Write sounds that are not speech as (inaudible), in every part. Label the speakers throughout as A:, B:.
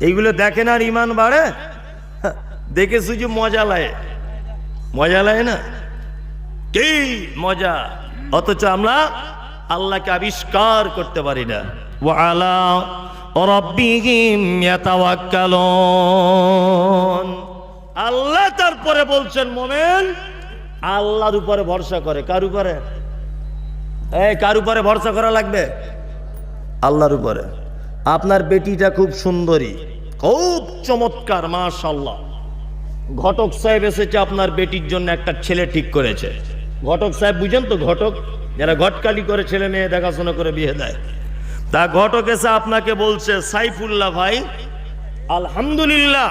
A: এইগুলো দেখেন আর ইমান বাড়ে? দেখে শুধু মজা লাগে। মজা লাগে না? কি মজা? অথচ আমরা আল্লাহকে আবিষ্কার করতে পারি না। আল্লাহ তারপরে বলছেন, মোমেন, আল্লাহর উপরে ভরসা করে। কার উপরে? এই, কার উপরে ভরসা করা লাগবে? আল্লাহর উপরে। আপনার বেটিটা খুব সুন্দরী। খুব চমৎকার মাশাল্লাহ ঘটক সাহেব এসেছে আপনার বেটির জন্য একটা ছেলে ঠিক করেছে। ঘটক সাহেব, বুঝেন তো ঘটক? যারা ঘটকালি করে ছেলে মেয়ে দেখাশোনা করে বিয়ে দেয়। তা ঘটক এসে আপনাকে বলছে, সাইফুল্লাহ ভাই, আলহামদুলিল্লাহ,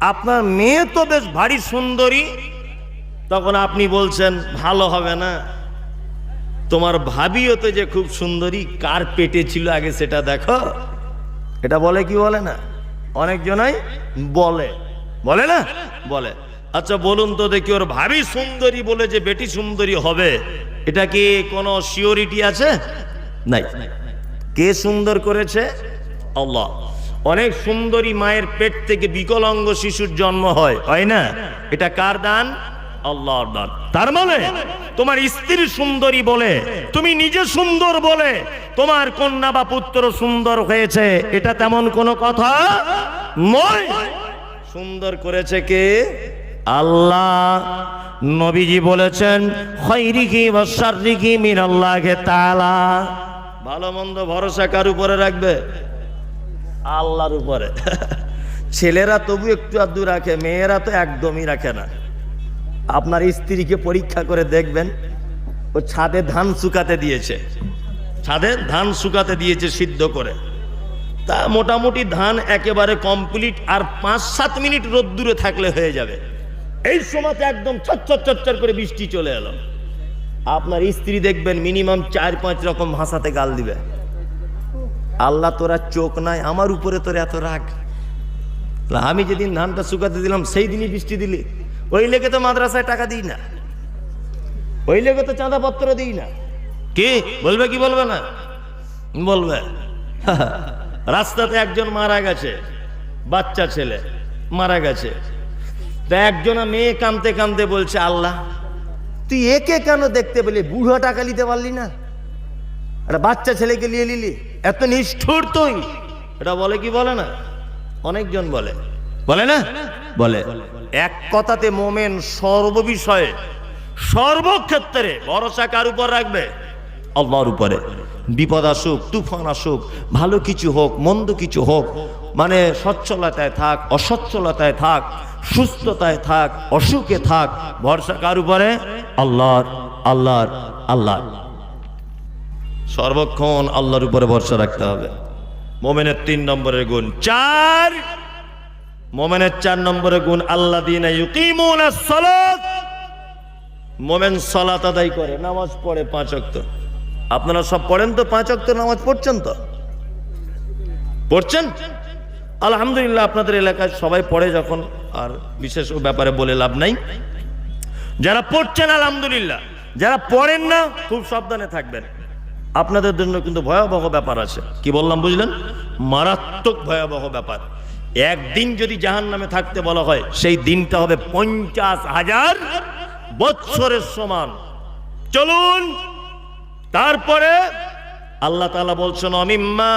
A: আপনার মেয়ে তো বেশ ভারী সুন্দরী। তখন আপনি বলছেন, ভালো হবে না। তোমার ভাবিও তো যে খুব সুন্দরী, কার পেটে ছিল আগে সেটা দেখো। এটা বলে কি বলে না? অনেকজনাই বলে। বলে না? বলে। আচ্ছা বলুন তো দেখি, ওর ভাবি সুন্দরী বলে যে বেটি সুন্দরী হবে, এটা কি কোনো সিওরিটি আছে? নাই। কে সুন্দর করেছে? আল্লাহ। অনেক সুন্দরী মায়ের পেট থেকে বিকলাঙ্গ শিশুর জন্ম হয় হয় না? এটা কার দান? আল্লাহর দান। তার মানে তোমার স্ত্রী সুন্দরী বলে, তুমি নিজে সুন্দর বলে, তোমার কন্যা বা পুত্র সুন্দর হয়েছে, এটা তেমন কোনো কথা নয়। সুন্দর করেছে কে? আল্লাহ। নবীজি বলেছেন, খৈরিকি বা শারিকি মিন আল্লাহকে তাআলা। ভালো মন্দ ভরসা কার উপরে রাখবে? আল্লাহর উপরে। (laughs) ছেলেরা তবু একটু আধটু রাখে, মেয়েরা তো একদমই রাখে না। আপনার স্ত্রীকে পরীক্ষা করে দেখবেন, ও ছাদে ধান শুকাতে দিয়েছে। ছাদে ধান শুকাতে দিয়েছে সিদ্ধ করে। তা মোটামুটি ধান একেবারে কমপ্লিট আর পাঁচ সাত মিনিট রোদ্দুরে থাকলে হয়ে যাবে। এই সময়তে একদম চচ্চর চচ্চর করে বৃষ্টি চলে এলো। আপনার স্ত্রী দেখবেন মিনিমাম চার পাঁচ রকম ভাষাতে গাল দিবে। আল্লাহ তোরা চোখ নাই, আমার উপরে তোর এত রাগ। আমি যেদিন ধানটা শুকাতে দিলাম, সেই দিনই বৃষ্টি দিলি। ওই লেগে তো মাদ্রাসায় টাকা দিই না। ওই লেগে তো চাঁদাপত্র দিই না। কি? বলবে কি বলবে না? বলবে। রাস্তাতে একজন মারা গেছে, বাচ্চা ছেলে মারা গেছে। তা একজনা মেয়ে কামতে কামতে বলছে, আল্লাহ, তুই একে কেন দেখতে পেলি? বুড়ো টাকা নিতে পারলি না? একটা বাচ্চা ছেলেকে নিয়ে নিলি, এত নিষ্ঠুর তুই? এটা বলে কি বলে না? অনেকজন বলে। বলে না? বলে। এক কথাতে মোমেন সর্ববিষয়ে, সর্বক্ষেত্রে ভরসা কার উপর রাখবে? আল্লাহর উপরে। বিপদ আসুক, তুফান আসুক, ভালো কিছু হোক, মন্দ কিছু হোক মানে সচ্ছলতায় থাক, অসচ্ছলতায় থাক, সুস্থতায় থাক, অসুখে থাক, ভরসা কার উপরে? আল্লাহর আল্লাহর আল্লাহ সর্বক্ষণ আল্লাহর উপরে ভরসা রাখতে হবে। মোমেনের তিন নম্বরের গুণ। চার মোমেনের চার নম্বরে গুণ আল্লাহ দিন মোমেন সলাত আদায় করে, নামাজ পড়ে পাঁচ অক্ত আপনারা সব পড়েন তো পাঁচ অক্ত নামাজ পড়ছেন তো? পড়ছেন? আলহামদুলিল্লাহ, আপনাদের এলাকায় সবাই পড়ে যখন, আর বিশেষ ব্যাপারে বলে লাভ নাই। যারা পড়ছেন, আলহামদুলিল্লাহ। যারা পড়েন না, খুব সাবধানে থাকবেন। আপনাদের জন্য কিন্তু ভয়াবহ ব্যাপার আছে। কি বললাম, বুঝলেন? মারাত্মক ভয়াবহ ব্যাপার। একদিন যদি জাহান নামে থাকতে বলা হয়, সেই দিনটা হবে পঞ্চাশ হাজার বৎসরের সমান। চলুন, তারপরে আল্লাহ তালা বলছেন, অমিম্মা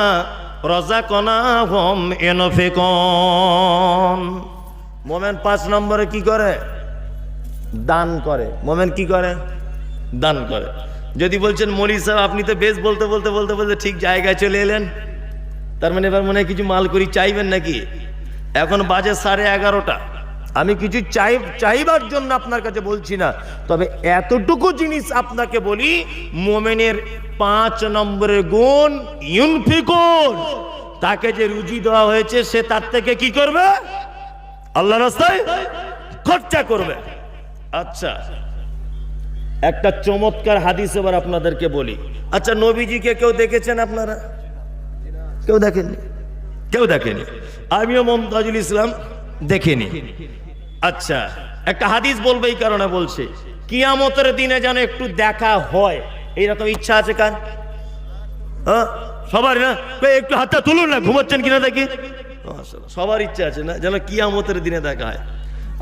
A: রজা কনা হোম এনফেকন মোমেন পাঁচ নম্বরে কি করে? দান করে। মোমেন কি করে? দান করে। যদি বলছেন মলি সাহেব আপনি তো বেশ বলতে বলতে বলতে বলতে ঠিক জায়গায় চলে এলেন। তার মানে এবার মনে হয় কিছু মাল করি চাইবেন নাকি? এখন বাজে সাড়ে এগারোটা। আমি কিছু চাই, চাইবার জন্য আপনার কাছে বলছি না, তবে এতটুকু জিনিস আপনাকে বলি, মোমেনের পাঁচ নম্বরের গুণ ইউনফিকুন। তাকে যে রুজি দেওয়া হয়েছে, সে তার থেকে কি করবে? আল্লাহ রাস্তায় খরচা করবে। আচ্ছা একটা চমৎকার হাদিস এবার আপনাদেরকে বলি। আচ্ছা নবীজিকে কেউ দেখেছেন আপনারা? কেউ দেখেননি? কেউ দেখেনি। আমিও মমতাজুল ইসলাম দেখিনি। আচ্ছা একটা হাদিস বলবে এই কারণে বলছে, কিয়ামতের দিনে যেন একটু দেখা হয়। এইরকম ইচ্ছা আছে কার? হ্যাঁ? সবার না? একটু হাতটা তুলুন না, ঘুমাচ্ছেন কিনা দেখি। সবার ইচ্ছা আছে না, যেন কিয়ামতের দিনে দেখা হয়।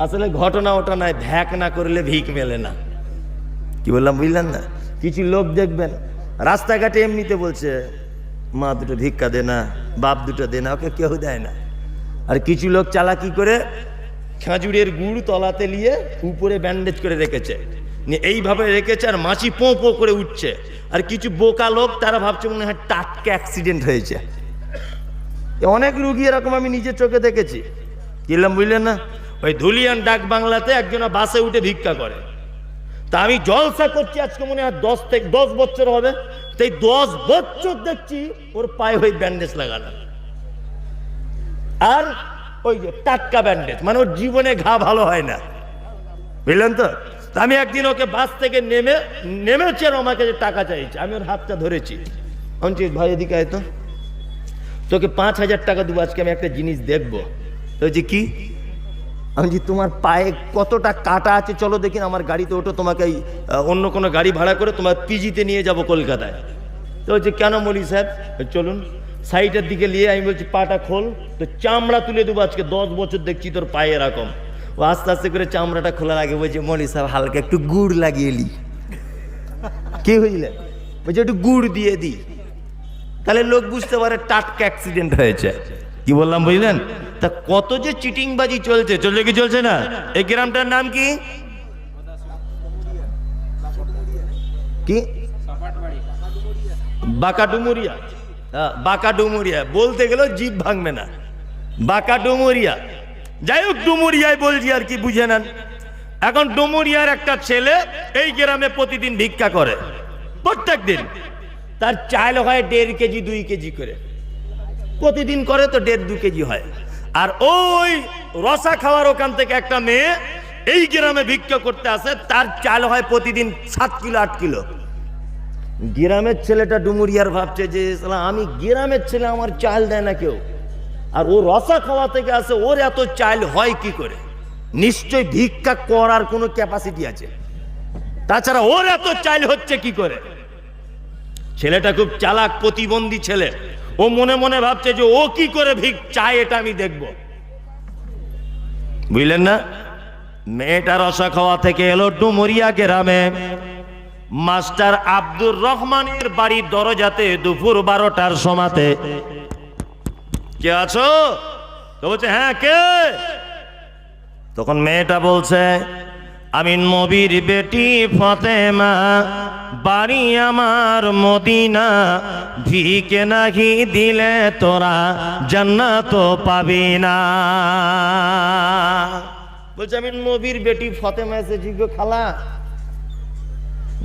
A: আসলে ঘটনা ওটা নাই, ভ্যাক না করলে ভিক মেলে না। কি বললাম, বুঝলেন না? কিছু লোক দেখবেন, রাস্তাঘাটে এমনিতে বলছে, মা দুটো ভিক্ষা দে না। বাপ দুটো দে না ওকে কেউ দেয় না। আর কিছু লোক চালাকি করে খেজুরের গুড় তলাতে নিয়ে উপরে ব্যান্ডেজ করে রেখেছে। এইভাবে রেখেছে আর মাছি পো পো করে উঠছে। আর কিছু বোকা লোক, তারা ভাবছে মনে হয় টাটকা অ্যাক্সিডেন্ট হয়েছে। অনেক রুগী এরকম আমি নিজের চোখে দেখেছি। কিলাম বুঝলেন না? ওই ধুলিয়ান ডাক বাংলাতে একজন বাসে উঠে ভিক্ষা করে। তা আমি জলসা করছি, আজকে মনে হয় দশ থেকে দশ বছর হবে। তাই দশ বছর দেখছি ওর পায়ে ওই ব্যান্ডেজ লাগানো। আর ওই যে টাটকা ব্যান্ডেজ মানে ওর জীবনে ঘা ভালো হয় না। বুঝলেন তো? আমি একদিন ওকে বাস থেকে নেমে, নেমেছে আর আমার কাছে টাকা চাইছে, আমি ওর হাতটা ধরেছি। আমি ভাই, এদিকে আয় তো। তোকে পাঁচ হাজার টাকা দেবো, আজকে আমি একটা জিনিস দেখব। তো কি? আমি যে তোমার পায়ে কতটা কাটা আছে, চলো দেখি আমার গাড়িতে ওঠো, তোমাকে অন্য কোনো গাড়ি ভাড়া করে তোমার পিজিতে নিয়ে যাব কলকাতায়। তো বলছে, কেন মলি সাহেব? চলুন সাইডের দিকে নিয়ে আমি বলছি, পাটা খোল, তো চামড়া তুলে দেবো আজকে, দশ বছর দেখছি তোর পায়ে এরকম। ও আস্তে আস্তে করে চামড়াটা খোলার আগে বলছে, মলি সাহেব হালকা একটু গুড় লাগিয়ে লি। কি হইলে? বলছে, একটু গুড় দিয়ে দিই তাহলে লোক বুঝতে পারে টাটকা অ্যাক্সিডেন্ট হয়েছে। কি বললাম বুঝলেন? তা কত যে চিটিংবাজি চলছে চলছে কি চলছে না? এই গ্রামটার নাম কি? বলতে গেলেও জিভ ভাঙবে না। যাই হোক, ডুমুরিয়ায় বলছি আর কি, বুঝে এখন ডুমুরিয়ার একটা ছেলে এই গ্রামে প্রতিদিন ভিক্ষা করে। প্রত্যেক দিন। তার চাল হয় দেড় কেজি, দুই কেজি করে। প্রতিদিন করে তো দেড় দু কেজি হয়। আর ওই রসা খাওয়ার ওখান থেকে একটা মেয়ে এই গ্রামে ভিক্ষা করতে আসে, তার চাল হয় প্রতিদিন সাত কিলো, আট কিলো। গ্রামের ছেলেটা ডুমুরিয়ার ভাবছে যে আমি গ্রামের ছেলে, আমার চাল দেয় না কেউ। আর ও রসা খাওয়া থেকে আসে, ওর এত চাল হয় কি করে? নিশ্চয় ভিক্ষা করার কোনো ক্যাপাসিটি আছে। তাছাড়া ওর এত চাল হচ্ছে কি করে? ছেলেটা খুব চালাক, প্রতিবন্ধী ছেলে। ও মনে মনে ভাবছে যে ও কি করে ভিক চায় এটা আমি দেখব। বুঝলেন না? মেয়েটা রসা খাওয়া থেকে এলো ডুমুরিয়া গ্রামে। মাস্টার আব্দুর রহমানের বাড়ির দরজাতে দুপুর বারোটার সমাতে কে আছো? তো বলছে হ্যাঁ কে? তখন মেয়েটা বলছে আমি নবীর বেটি ফতেমা, বাড়ি আমার মদিনা ভিকে নাহি দিলে তোরা জান্নাত পাবি না। বলছে আমি নবীর বেটি ফতেমা এসেছি গো খালা,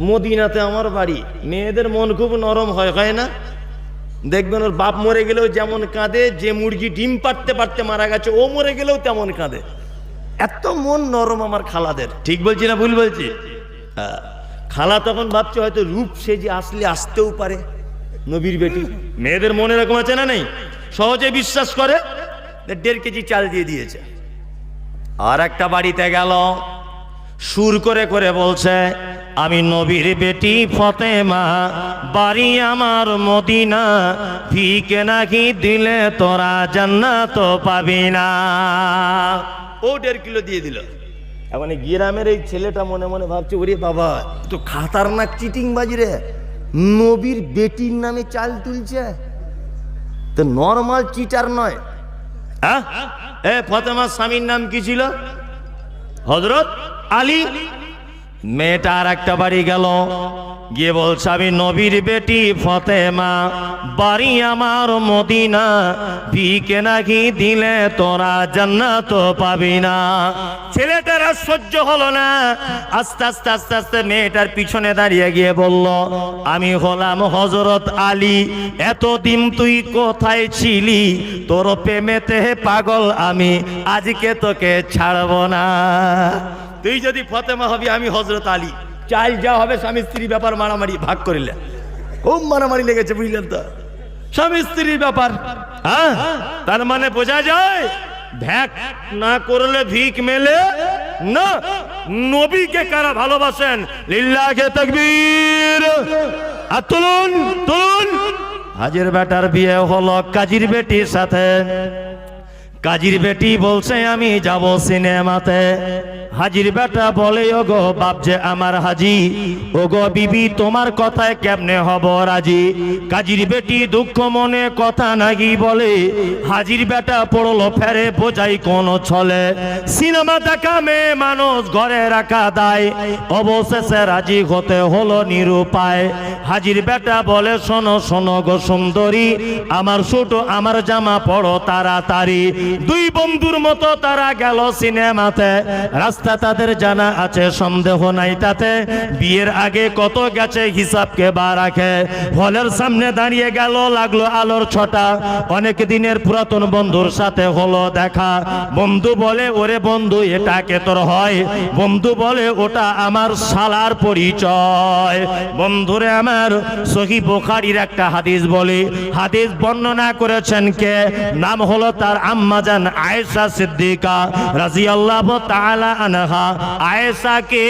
A: মদিনাতে আমার বাড়ি, মেয়েদের মন খুব নরম হয় হয় না? দেখবেন ওর বাপ মরে গেলেও যেমন কাঁদে, যে মুরগি ডিম পারতে পারতে মারা গেছে, ও মরে গেলেও তেমন কাঁদে। এত মন নরম আমার খালাদের। ঠিক বলছি না ভুল বলছি। খালা তখন ভাবছে হয়তো রূপ সে যে আসলে আসতেও পারে নবীর বেটি। মেয়েদের মনে এরকম আছে না নেই? সহজে বিশ্বাস করে? দেড় কেজি চাল দিয়ে দিয়েছে। আর একটা বাড়িতে গেল সুর করে করে বলছে আমি নবীর বেটি ফতেমা বাড়ি আমার মদিনা ভিকে নাকি দিলে তোরা জান্নাত পাবি না। ও দেড় কিলো দিয়ে দিল। এখন এই গ্রামের এই ছেলেটা মনে মনে ভাবছে ওরে বাবা তো খাতারনাক চিটিং বাজি রে। নবীর বেটির নামে চাল তুলছে। তো নর্মাল চিটার নয়। হ্যাঁ এ ফতেমার স্বামীর নাম কি ছিল? হজরত আলী? মেয়েটা আর একটা বাড়ি গেল। গিয়ে বলছে, আমি নবীর বেটি ফতেমা, বাড়ি আমার মদিনা ভিকে নাকি দিলে তোরা জান্নাত পাবি না। ছেলেটার সহ্য হলো না, আস্তে আস্তে আস্তে আস্তে মেয়েটার পিছনে দাঁড়িয়ে গিয়ে বলল, আমি হলাম হজরত আলী, এতদিন তুই কোথায় ছিলি? তোর প্রেমেতে পাগল আমি, আজকে তোকে ছাড়বো না। তুই যদি ফতেমা হবি, আমি হজরত আলী। চাল যা হবে স্বামী স্ত্রীর ব্যাপার মারামারি, ভাগ করিলে খুব মারামারি লেগেছে, বুঝলেন তো? স্বামী স্ত্রীর ব্যাপার হ্যাঁ? তার মানে বোঝা যায়, ভ্যাক না করলে ভিক মেলে, না, নবীকে কারা ভালোবাসেন? লিল্লাহে তাকবীর। আর তুলুন তুলুন। হাজির বেটার বিয়ে হলো কাজীর বেটির সাথে। কাজীর বেটি বলছে, আমি যাব সিনেমাতে। হাজির বেটা বলে ও গো বাপ যে আমার হাজি ও গো বিবি তোমার কথায় কেমনে হব রাজি? কাজীর বেটি দুঃখ মনে কথা নাগি বলে, হাজির বেটা পড়ল ফেরে, বোঝাই কোন ছলে। সিনেমা দেখা মেয়ে মানুষ ঘরে রাখা দায়, অবশেষে রাজি হতে হলো নিরুপায়। হাজির বেটা বলে, শোনো শোনো গো সুন্দরী, আমার ছোট আমার জামা পড়ো তাড়াতাড়ি। দুই বন্ধুর মতো তারা গেল সিনেমাতে, রাস্তা তাদের জানা আছে, সন্দেহ নাই তাতে। বিয়ের আগে কত গেছে হিসাবকে বা রাখে। হলের সামনে দাঁড়িয়ে গেল, লাগল আলোর ছটা। অনেক দিনের পুরাতন বন্ধুর সাথে হলো দেখা। বন্ধু বলে, ওরে বন্ধু, এটা কে তোর হয়? বন্ধু বলে, ওটা আমার শালার পরিচয়। বন্ধুরে আমার সহি বোখারির একটা হাদিস বলি। হাদিস বর্ণনা করেছেন কে? নাম হলো তার আম্মাজান আয়েশা সিদ্দিকা রাজিয়াল্লাহু তাআলা আনহা, আয়েশাকে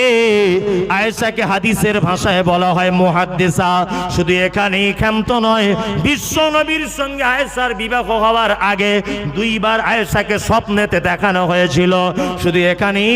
A: আয়েশাকে হাদিসের ভাষায় বলা হয় মুহাদ্দিসা। শুধু এখানেই ক্ষান্ত নয়, বিশ্ব নবীর সঙ্গে আয়েশার বিবাহ হওয়ার আগে দুইবার আয়েশাকে স্বপ্নেতে দেখানো হয়েছিল। শুধু এখানেই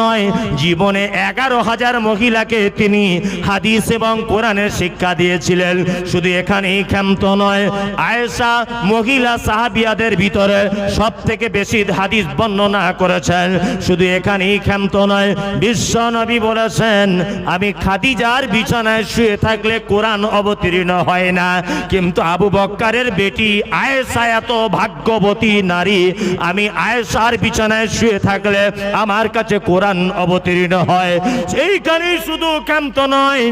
A: নয়, জীবনে এগারো হাজার মহিলাকে তিনি হাদিস এবং কোরআনের শিক্ষা দিয়েছিলেন। শুধু এখানেই ক্ষান্ত নয়, আয়েশা মহিলা সাহাবিয়াদের ভিতরে সব থেকে বেশি হাদিস বর্ণনা করেছেন। শুধু এখানেই ক্ষান্ত নয়, বিশ্ব নবী বলেছেন, আমি খাদিজার বিছানায় শুয়ে থাকলে কোরআন অবতীর্ণ হয় না। কিন্তু আবু বক্কারের বেটি আয়েশা এত ভাগ্যবতী নারী, আমি আয়েশার বিছানায় শুয়ে থাকলে আমার কাছে কোরআন অবতীর্ণ হয়। সেইখানেই শুধু ক্ষান্ত নয়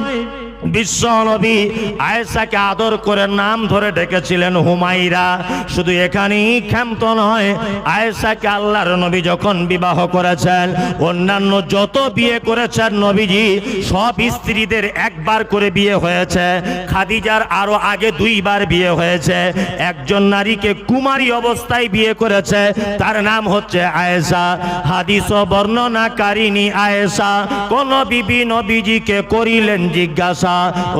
A: বিশ্ব নবী আয়েশাকে আদর করে নাম ধরে ডেকেছিলেন হুমাইরা শুধু এখানেই ক্ষান্ত নয়, আয়েশাকে আল্লাহর নবী যখন বিবাহ করেছেন, অন্যান্য যত বিয়ে করেছেন নবীজি, সব স্ত্রীদের একবার করে বিয়ে হয়েছে। খাদিজার আরও আগে দুইবার বিয়ে হয়েছে। একজন নারীকে কুমারী অবস্থায় বিয়ে করেছে, তার নাম হচ্ছে আয়েশা। হাদিস বর্ণনাকারিনী আয়েশা। কোন বিবি নবীজিকে করিলেন জিজ্ঞাসা।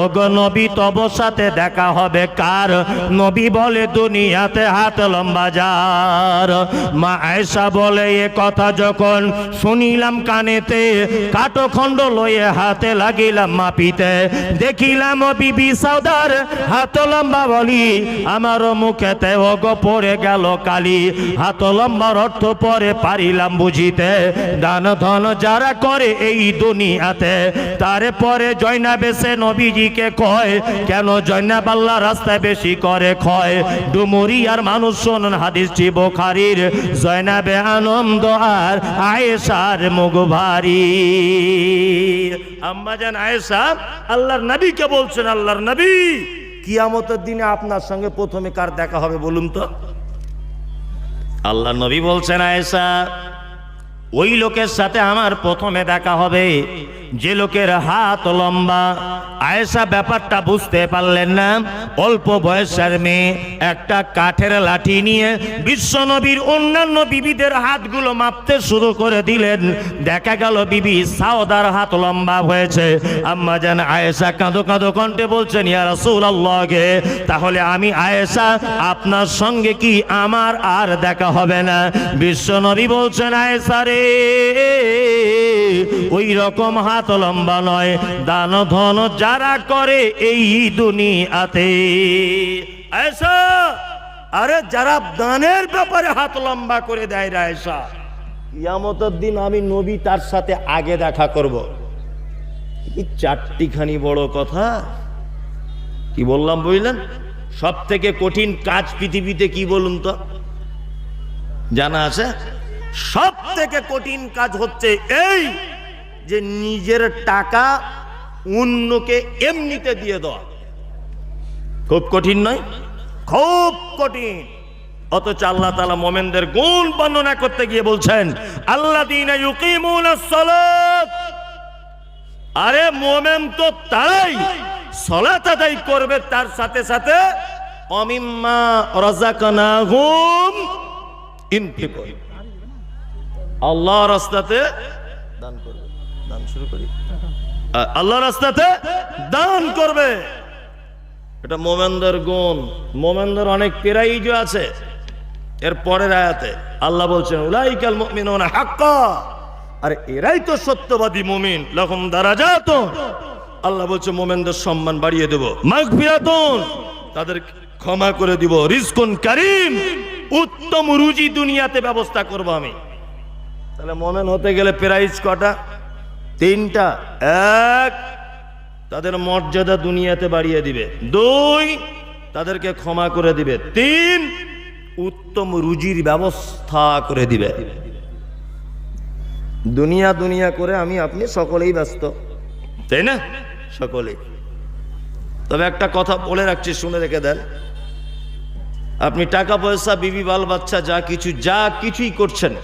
A: ও গো নবী, তব সাথে দেখা হবে কার? নবী বলে, দুনিয়াতে হাত লম্বা যার। মা আয়েশা বলে, এ কথা যখন শুনিলাম কানেতে, কাটো খণ্ড লয়ে হাতে লাগিলাম মাপিতে। দেখিলাম বিবি সাউদার হাত লম্বা বলি, আমার মুখেতে ও গো পড়ে গেল কালি। হাত লম্বার অর্থ পরে পারিলাম বুঝিতে। দান ধন যারা করে এই দুনিয়াতে, তারে পরে জয়না বেসে নবীজিকে কয় কেন জয়নাব আল্লাহ রাস্তায় বেশি করে ক্ষয়? ডুমুরি আর মানুষ শোনেন হাদিসটি বোখারির জয়নাবে আনন্দ আর আয়েশার মুখ ভারী। আম্মাজান আয়েশা আল্লাহর নবীকে বলছেন আল্লাহর নবী? কিয়ামতের দিনে আপনার সঙ্গে প্রথমে কার দেখা হবে বলুন তো? আল্লাহ নবী বলছেন আয়েশা ওই লোকের সাথে আমার প্রথমে দেখা হবে। যে লোকের হাত লম্বা, আয়েশা ব্যাপারটা বুঝতে পারলেন না। অল্প বয়সের মেয়ে, একটা কাঠের লাঠি নিয়ে বিশ্বনবীর অন্যান্য বিবিদের হাতগুলো মাপতে শুরু করে দিলেন। দেখা গেল বিবি সাওদার হাত লম্বা হয়েছে। আম্মা যেন আয়েশা কাঁদো কাঁদো কণ্ঠে বলছেন, ইয়া রাসূলুল্লাহকে, তাহলে আমি আয়েশা, আপনার সঙ্গে কি আমার আর দেখা হবে না? বিশ্বনবী বলছেন, আয়েশা রে ওই রকম হাত লম্বা নয়, দান ধন যারা করে এই দুনিয়াতে। আরে যারা দানের ব্যাপারে হাত লম্বা করে দেয় রায়সা ইয়ামতের দিন আমি নবী তার সাথে আগে দেখা করব। এই চারটিখানি বড় কথা, কি বললাম বুঝলেন? সব থেকে কঠিন কাজ পৃথিবীতে কি বলুন তো? জানা আছে? সব থেকে কঠিন কাজ হচ্ছে এই যে নিজের টাকা অন্যকে এমনিতে দিয়ে দেওয়া। খুব কঠিন নয়? খুব কঠিন। অথচ আল্লাহ তালা মোমেনদের গুণ বর্ণনা করতে গিয়ে বলছেন আল্লাহ আরে মোমেন তো তারাই সলাত আদায় করবে, তার সাথে সাথে অমিম্মা রাজাকানাহুম ইনফিক আল্লাহ রাস্তাতে দান করবে। দান শুরু করি। আল্লাহ রাস্তাতে দান করবে। এটা মোমেন্দার গুণ। মোমেন্দার অনেক প্রাইজ আছে। এর পরের আয়াতে আল্লাহ বলছেন উলাইকাল মুমিনুনা হাক্কা। আর এরাই তো সত্যবাদী মুমিন। লহম দারাজাতুন। আল্লাহ বলছে মোমেনদের সম্মান বাড়িয়ে দেব। মাগফিরাতুন। তাদের ক্ষমা করে দিব। রিজকুন কারীম। উত্তম রুজি দুনিয়াতে ব্যবস্থা করব আমি। তাহলে মোমেন হতে গেলে প্রাইজ কটা? তিনটা। এক, তাদের মর্যাদা দুনিয়াতে বাড়িয়ে দিবে। দুই, তাদেরকে ক্ষমা করে দিবে। তিন, উত্তম রুজির ব্যবস্থা করে দিবে। দুনিয়া দুনিয়া করে আমি, আপনি সকলেই ব্যস্ত। তাই না? সকলেই। তবে একটা কথা বলে রাখছি, শুনে রেখে দেন। আপনি টাকা পয়সা, বিবি, বাল বাচ্চা, যা কিছু, যা কিছুই করছেন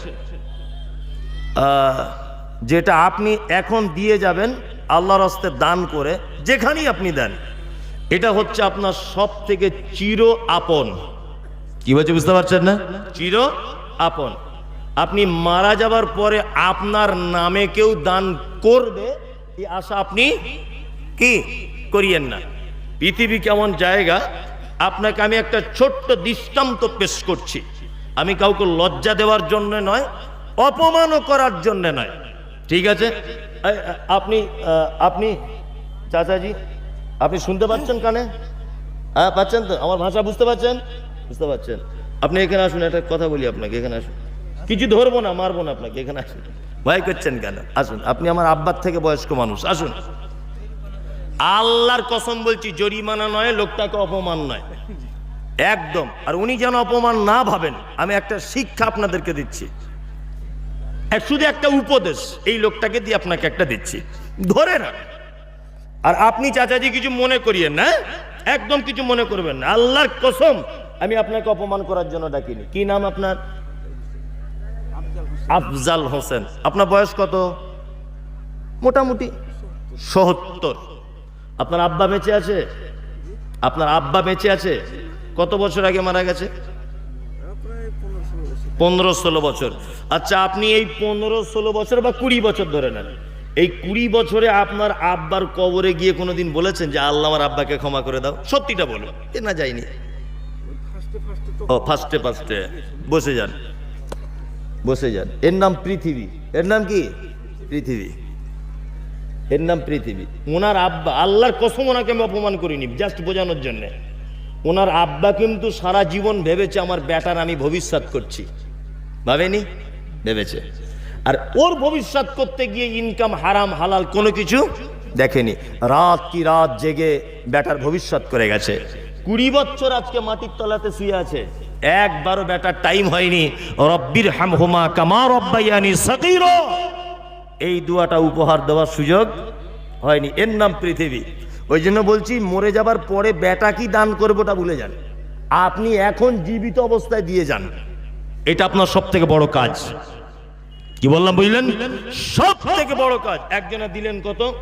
A: যেটা আপনি এখন দিয়ে যাবেন, আল্লাহর হস্তে দান করে যেখানেই আপনি দেন। এটা হচ্ছে আপনার সব থেকে চির আপন। কি বলছে বুঝতে পারছেন না? চির আপন। আপনি মারা যাবার পরে আপনার নামে কেউ দান করবে, এই আশা আপনি কি করিয়েন না? পৃথিবী কেমন জায়গা? আপনাকে আমি একটা ছোট্ট দৃষ্টান্ত পেশ করছি। আমি কাউকে লজ্জা দেওয়ার জন্য নয় অপমানও করার জন্য নয়। ঠিক আছে? আপনি আপনি, চাচাজি, আপনি শুনতে পাচ্ছেন কানে? হ্যাঁ পাচ্ছেন তো? আমার ভাষা বুঝতে পারছেন বুঝতে পারছেন আপনি এখানে আসুন, একটা কথা বলি আপনাকে, এখানে আসুন। কিছু ধরবো না, মারবো না আপনাকে, এখানে আসুন। ভয় করছেন কেন? আসুন, আপনি আমার আব্বার থেকে বয়স্ক মানুষ, আসুন। আল্লাহর কসম বলছি, জরিমানা নয়, লোকটাকে অপমান নয়। একদম। আর উনি যেন অপমান না ভাবেন, আমি একটা শিক্ষা আপনাদেরকে দিচ্ছি। শুধু একটা উপদেশ, এই লোকটাকে দিয়ে আপনাকে একটা দিচ্ছি। ধরে না আর আপনি চাচাজি কিছু মনে করিয়েন না একদম কিছু মনে করবেন না। আল্লাহর কসম, আমি আপনাকে অপমান করার জন্য ডাকিনি। কি নাম আপনার? আফজাল হোসেন। আপনার বয়স কত? মোটামুটি। সত্তর। আপনার আব্বা বেঁচে আছে? আপনার আব্বা বেঁচে আছে? কত বছর আগে মারা গেছে? পনেরো ষোলো বছর। আচ্ছা আপনি এই পনেরো ষোলো বছর বা কুড়ি বছর ধরে নেন। এই কুড়ি বছরে আপনার আব্বার কবরে গিয়ে কোনোদিন বলেছেন যে, আল্লাহ আমার আব্বাকে ক্ষমা করে দাও সত্যিটা বলো না যায়নি। ও, ফার্স্টে ফার্স্টে। বসে যান। বসে যান। এর নাম পৃথিবী। এর নাম কি? পৃথিবী। এর নাম পৃথিবী। ওনার আব্বা, আল্লাহর কসম ওনাকে আমি অপমান করিনি, জাস্ট বোঝানোর জন্য। ওনার আব্বা কিন্তু সারা জীবন ভেবেছে আমার বেটার আমি ভবিষ্যৎ করছি। ভাবেনি? ভেবেছে। আর ওর ভবিষ্যৎ করতে গিয়ে ইনকাম হারাম, হালাল কোনো কিছু দেখেনি। রাত কি রাত জেগে বেটার ভবিষ্যৎ করে গেছে। কুড়ি বছর আজকে মাটির তলাতে শুয়ে আছে। একবারও বেটার টাইম হয়নি। রব্বির হাম হুমা কামা রব্বাইয়ানি সকির এই দুয়াটা উপহার দেওয়ার সুযোগ হয়নি। এর নাম পৃথিবী। ওই জন্য বলছি, মরে যাবার পরে বেটা কি দান করব ওটা ভুলে যান। আপনি এখন জীবিত অবস্থায় দিয়ে যান। এটা আপনার সব থেকে বড় কাজ। কি বললাম বুঝলেন? সব থেকে বড় কাজ। একজনে দিলেন কত?